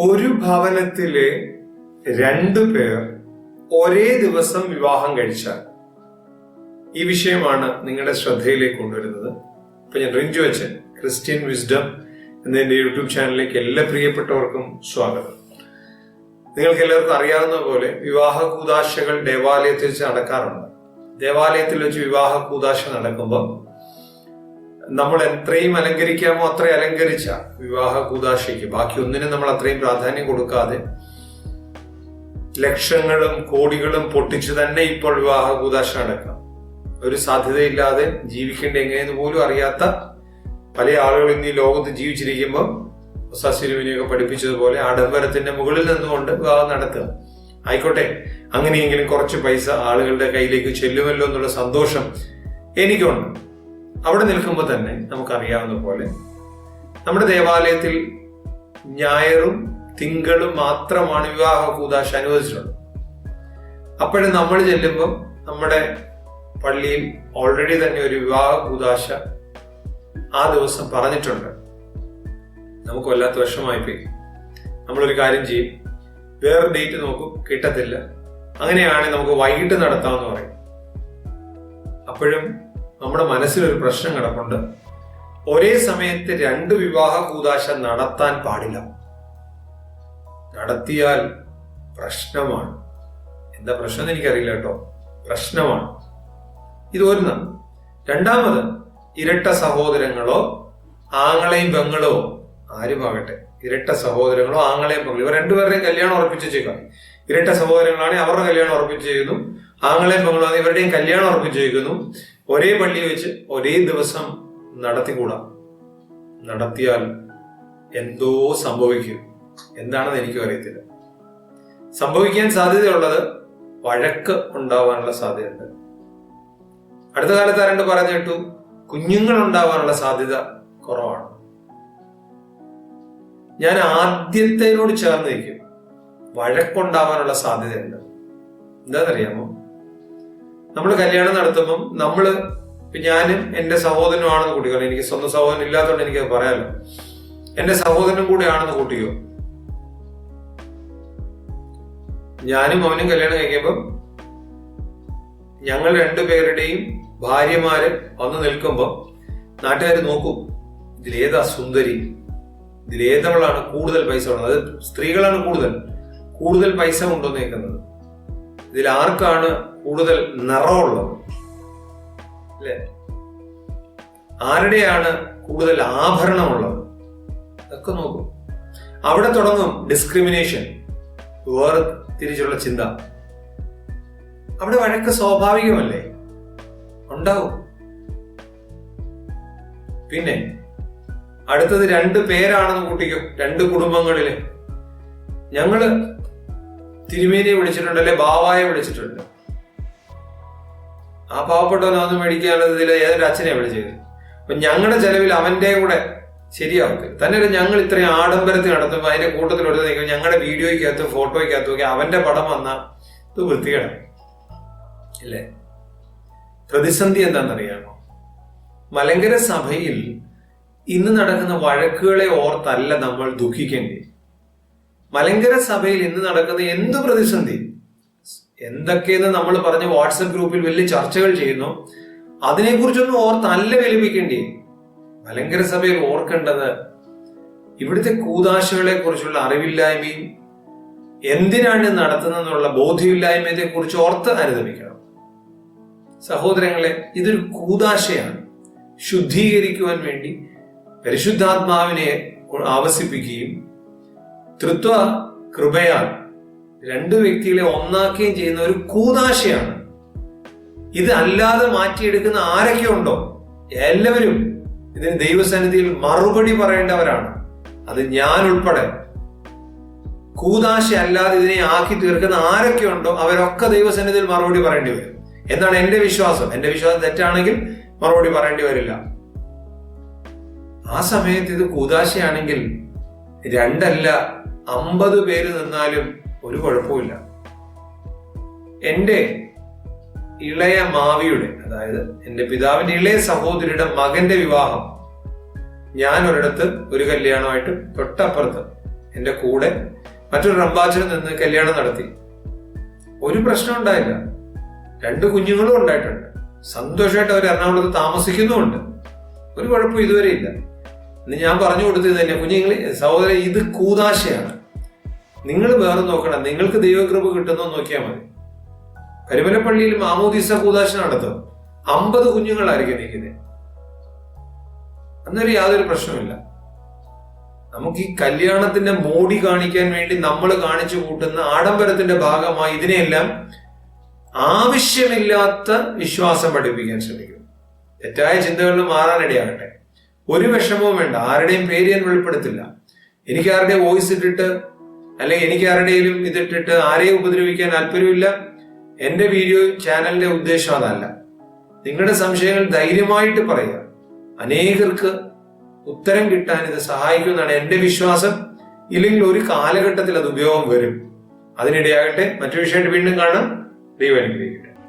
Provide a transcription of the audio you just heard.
ഒരു ഭവനത്തിലെ രണ്ടു പേർ ഒരേ ദിവസം വിവാഹം കഴിച്ചാൽ ഈ വിഷയമാണ് നിങ്ങളുടെ ശ്രദ്ധയിലേക്ക് കൊണ്ടുവരുന്നത്. ഇപ്പൊ ഞാൻ റിഞ്ചു അച്ഛൻ ക്രിസ്ത്യൻ വിസ്ഡം എന്ന എന്റെ യൂട്യൂബ് ചാനലിലേക്ക് എല്ലാ പ്രിയപ്പെട്ടവർക്കും സ്വാഗതം. നിങ്ങൾക്ക് എല്ലാവർക്കും അറിയാവുന്ന പോലെ വിവാഹ കൂതാശകൾ ദേവാലയത്തിൽ വെച്ച് നടക്കാറുണ്ട്. ദേവാലയത്തിൽ വെച്ച് വിവാഹ കൂതാശ നടക്കുമ്പോൾ നമ്മൾ എത്രയും അലങ്കരിക്കാമോ അത്രയും അലങ്കരിച്ച വിവാഹ കൂതാശയ്ക്ക് ബാക്കി ഒന്നിനും നമ്മൾ അത്രയും പ്രാധാന്യം കൊടുക്കാതെ ലക്ഷങ്ങളും കോടികളും പൊട്ടിച്ചു തന്നെ ഇപ്പോൾ വിവാഹ കൂതാശ നടക്കാം. ഒരു സാധ്യതയില്ലാതെ ജീവിക്കേണ്ട എങ്ങനെയെന്ന് പോലും അറിയാത്ത പല ആളുകൾ ഇന്ന് ഈ ലോകത്ത് ജീവിച്ചിരിക്കുമ്പോൾ സസ്യരുവിനെയൊക്കെ പഠിപ്പിച്ചതുപോലെ ആഡംബരത്തിന്റെ മുകളിൽ നിന്നുകൊണ്ട് വിവാഹം നടത്തുക. ആയിക്കോട്ടെ അങ്ങനെയെങ്കിലും കുറച്ച് പൈസ ആളുകളുടെ കയ്യിലേക്ക് ചെല്ലുമല്ലോ എന്നുള്ള സന്തോഷം എനിക്കുണ്ട്. അവിടെ നിൽക്കുമ്പോൾ തന്നെ നമുക്കറിയാവുന്ന പോലെ നമ്മുടെ ദേവാലയത്തിൽ ഞായറും തിങ്കളും മാത്രമാണ് വിവാഹ കൂതാശ അനുവദിച്ചിട്ടുള്ളത്. അപ്പോഴും നമ്മൾ ചെല്ലുമ്പോൾ നമ്മുടെ പള്ളിയിൽ ഓൾറെഡി തന്നെ ഒരു വിവാഹ കൂതാശ ആ ദിവസം പറഞ്ഞിട്ടുണ്ട്. നമുക്ക് വല്ലാത്ത വിഷമമായി പോയി. നമ്മളൊരു കാര്യം ചെയ്യും. വേറെ ഡേറ്റ് നോക്കും കിട്ടത്തില്ല. അങ്ങനെയാണെങ്കിൽ നമുക്ക് വൈകിട്ട് നടത്താമെന്ന് പറയും. അപ്പോഴും നമ്മുടെ മനസ്സിലൊരു പ്രശ്നം കിടപ്പുണ്ട്. ഒരേ സമയത്ത് രണ്ട് വിവാഹ കൂതാശ നടത്താൻ പാടില്ല. നടത്തിയാൽ പ്രശ്നമാണ്. എന്താ പ്രശ്നം എന്ന് എനിക്കറിയില്ല കേട്ടോ. പ്രശ്നമാണ്. ഇത് ഒന്ന്. രണ്ടാമത് ഇരട്ട സഹോദരങ്ങളോ ആങ്ങളെയും പെങ്ങളോ ആരുമാകട്ടെ ഇരട്ട സഹോദരങ്ങളോ ആങ്ങളെയും പെങ്ങളോ ഇവർ രണ്ടുപേരുടെയും കല്യാണം ഉറപ്പിച്ച് ചെയ്യുക ഇരട്ട സഹോദരങ്ങളാണെങ്കിൽ അവരുടെ കല്യാണം ഉറപ്പിച്ച് ചെയ്യുന്നു ആങ്ങളെയും പെങ്ങളോ ഇവരുടെയും കല്യാണം ഉറപ്പിച്ച് വയ്ക്കുന്നു ഒരേ പള്ളി വെച്ച് ഒരേ ദിവസം നടത്തിക്കൂടാ? നടത്തിയാൽ എന്തോ സംഭവിക്കും. എന്താണെന്ന് എനിക്കും അറിയത്തില്ല. സംഭവിക്കാൻ സാധ്യതയുള്ളത് വഴക്ക് ഉണ്ടാവാനുള്ള സാധ്യതയുണ്ട്. അടുത്ത കാലത്ത് ആരണ്ട് പറഞ്ഞു കേട്ടു കുഞ്ഞുങ്ങൾ ഉണ്ടാവാനുള്ള സാധ്യത കുറവാണ്. ഞാൻ ആദ്യത്തേനോട് ചേർന്ന് നിൽക്കും. വഴക്കുണ്ടാവാനുള്ള സാധ്യതയുണ്ട്. എന്താണെന്നറിയാമോ? നമ്മൾ കല്യാണം നടത്തുമ്പം നമ്മൾ ഞാനും എന്റെ എന്റെ സഹോദരനുമാണെന്ന് കൂട്ടിക്കോ. എനിക്ക് സ്വന്തം സഹോദരൻ ഇല്ലാത്തതുകൊണ്ട് എനിക്ക് പറയാലോ. എന്റെ സഹോദരനും കൂടെ ആണെന്ന് കൂട്ടിക്കോ. ഞാനും അവനും കല്യാണം കഴിക്കുമ്പം ഞങ്ങൾ രണ്ടുപേരുടെയും ഭാര്യമാര് വന്ന് നിൽക്കുമ്പോൾ നാട്ടുകാർ നോക്കും ഇതിലേതാ സുന്ദരി. ഇതിലേതവളാണ് കൂടുതൽ പൈസ ഉള്ളത്. അത് സ്ത്രീകളാണ് കൂടുതൽ. കൂടുതൽ പൈസ കൊണ്ടുവന്നേക്കുന്നത്. ഇതിൽ ആർക്കാണ് കൂടുതൽ നിറമുള്ളത്? അല്ലേ? ആരുടെയാണ് കൂടുതൽ ആഭരണമുള്ളത്? അതൊക്കെ നോക്കും. അവിടെ തുടങ്ങും ഡിസ്ക്രിമിനേഷൻ വേറെ തിരിച്ചുള്ള ചിന്ത. അവിടെ വഴക്ക് സ്വാഭാവികമല്ലേ? ഉണ്ടാവും. പിന്നെ അടുത്തത് രണ്ട് പേരാണെന്ന് കൂട്ടിക്കും. രണ്ട് കുടുംബങ്ങളിൽ ഞങ്ങൾ തിരുമേനിയെ വിളിച്ചിട്ടുണ്ട് അല്ലെ ബാവായെ വിളിച്ചിട്ടുണ്ട്. ആ പാവപ്പെട്ടവനൊന്നും മേടിക്കാനുള്ളത് ഇതിൽ ഏതൊരു അച്ഛനെ വിളിച്ചത്? അപ്പൊ ഞങ്ങളുടെ ചെലവിൽ അവന്റെ കൂടെ ശരിയാവത്ത് തന്നെ ഞങ്ങൾ ഇത്രയും ആഡംബരത്തിൽ നടത്തുമ്പോൾ അതിന്റെ കൂട്ടത്തിൽ ഒരു നിൽക്കുമ്പോൾ ഞങ്ങളുടെ വീഡിയോയ്ക്കകത്തും ഫോട്ടോയ്ക്കകത്തും ഒക്കെ അവന്റെ പടം വന്ന ഇത് വൃത്തികേടാണ് അല്ലേ? പ്രതിസന്ധി എന്താണെന്നറിയാമോ? മലങ്കര സഭയിൽ ഇന്ന് നടക്കുന്ന വഴക്കുകളെ ഓർത്തല്ല നമ്മൾ ദുഃഖിക്കേണ്ടി. മലങ്കര സഭയിൽ ഇന്ന് നടക്കുന്ന എന്ത് പ്രതിസന്ധി? എന്തൊക്കെയെന്ന് നമ്മൾ പറഞ്ഞ വാട്സപ്പ് ഗ്രൂപ്പിൽ വലിയ ചർച്ചകൾ ചെയ്യുന്നു. അതിനെക്കുറിച്ചൊന്നും അല്ല വിലപിക്കേണ്ടി. മലങ്കര സഭയിൽ ഓർക്കേണ്ടത് ഇവിടുത്തെ കൂതാശകളെ കുറിച്ചുള്ള അറിവില്ലായ്മയും എന്തിനാണ് നടത്തുന്ന നടത്തുന്നതെന്നുള്ള ബോധ്യമില്ലായ്മയെ കുറിച്ച് ഓർത്ത് അനുദമിക്കണം സഹോദരങ്ങളെ ഇതൊരു കൂതാശയാണ്. ശുദ്ധീകരിക്കുവാൻ വേണ്ടി പരിശുദ്ധാത്മാവിനെ ആവസിപ്പിക്കുകയും തൃത്വ കൃപയാണ് രണ്ട് വ്യക്തികളെ ഒന്നാക്കുകയും ചെയ്യുന്ന ഒരു കൂതാശയാണ്. ഇത് അല്ലാതെ മാറ്റിയെടുക്കുന്ന ആരൊക്കെ ഉണ്ടോ എല്ലാവരും ഇതിന് ദൈവസന്നിധിയിൽ മറുപടി പറയേണ്ടവരാണ്. അത് ഞാൻ ഉൾപ്പെടെ. കൂതാശ അല്ലാതെ ഇതിനെ ആക്കി തീർക്കുന്ന ആരൊക്കെ ഉണ്ടോ അവരൊക്കെ ദൈവസന്നിധിയിൽ മറുപടി പറയേണ്ടി വരും. എന്നാണ് എന്റെ വിശ്വാസം? എന്റെ വിശ്വാസം തെറ്റാണെങ്കിൽ മറുപടി പറയേണ്ടി വരില്ല. ആ സമയത്ത് ഇത് കൂതാശയാണെങ്കിൽ രണ്ടല്ല അമ്പത് പേര് നിന്നാലും ഒരു കുഴപ്പമില്ല എന്റെ ഇളയ മാവിയുടെ അതായത് എന്റെ പിതാവിന്റെ ഇളയ സഹോദരിയുടെ മകന്റെ വിവാഹം ഞാൻ ഒരിടത്ത് ഒരു കല്യാണമായിട്ട് തൊട്ടപ്പുറത്ത് എന്റെ കൂടെ മറ്റൊരു റംബാച്ചൻ നിന്ന് കല്യാണം നടത്തി. ഒരു പ്രശ്നം ഉണ്ടായില്ല. രണ്ട് കുഞ്ഞുങ്ങളും ഉണ്ടായിട്ടുണ്ട്. സന്തോഷമായിട്ട് അവർ എറണാകുളത്ത് താമസിക്കുന്നുമുണ്ട്. ഒരു കുഴപ്പം ഇതുവരെ ഇല്ല. ഇന്ന് ഞാൻ പറഞ്ഞു കൊടുത്തത് തന്നെ കുഞ്ഞുങ്ങളെ സഹോദരൻ ഇത് കൂതാശയാണ്. നിങ്ങൾ വേറെ നോക്കണം. നിങ്ങൾക്ക് ദൈവകൃപ കിട്ടുന്നോ നോക്കിയാൽ മതി. കരുമലപ്പള്ളിയിൽ മാമോദീസ കൂതാശ നടത്തും അമ്പത് കുഞ്ഞുങ്ങളായിരിക്കും നിൽക്കുന്നത് അന്നൊരു യാതൊരു പ്രശ്നമില്ല നമുക്ക് ഈ കല്യാണത്തിന്റെ മോടി കാണിക്കാൻ വേണ്ടി നമ്മൾ കാണിച്ചു കൂട്ടുന്ന ആഡംബരത്തിന്റെ ഭാഗമായി ഇതിനെയെല്ലാം ആവശ്യമില്ലാത്ത വിശ്വാസം പഠിപ്പിക്കാൻ ശ്രമിക്കും തെറ്റായ ചിന്തകളിൽ മാറാനിടയാകട്ടെ ഒരു വിഷമവും വേണ്ട. ആരുടെയും പേര് ഞാൻ വെളിപ്പെടുത്തില്ല. എനിക്ക് ആരുടെയും വോയിസ് ഇട്ടിട്ട് അല്ലെങ്കിൽ എനിക്ക് ആരുടെയും ഇതിട്ടിട്ട് ആരെയും ഉപദ്രവിക്കാൻ താല്പര്യമില്ല. എന്റെ വീഡിയോ ചാനലിന്റെ ഉദ്ദേശം അതല്ല. നിങ്ങളുടെ സംശയങ്ങൾ ധൈര്യമായിട്ട് പറയുക. അനേകർക്ക് ഉത്തരം കിട്ടാൻ ഇത് സഹായിക്കുമെന്നാണ് എന്റെ വിശ്വാസം. ഇല്ലെങ്കിൽ ഒരു കാലഘട്ടത്തിൽ അത് ഉപയോഗം വരും. അതിനിടയാകട്ടെ. മറ്റു വിഷയമായിട്ട് വീണ്ടും കാണാം. ദൈവം അനുഗ്രഹിക്കട്ടെ.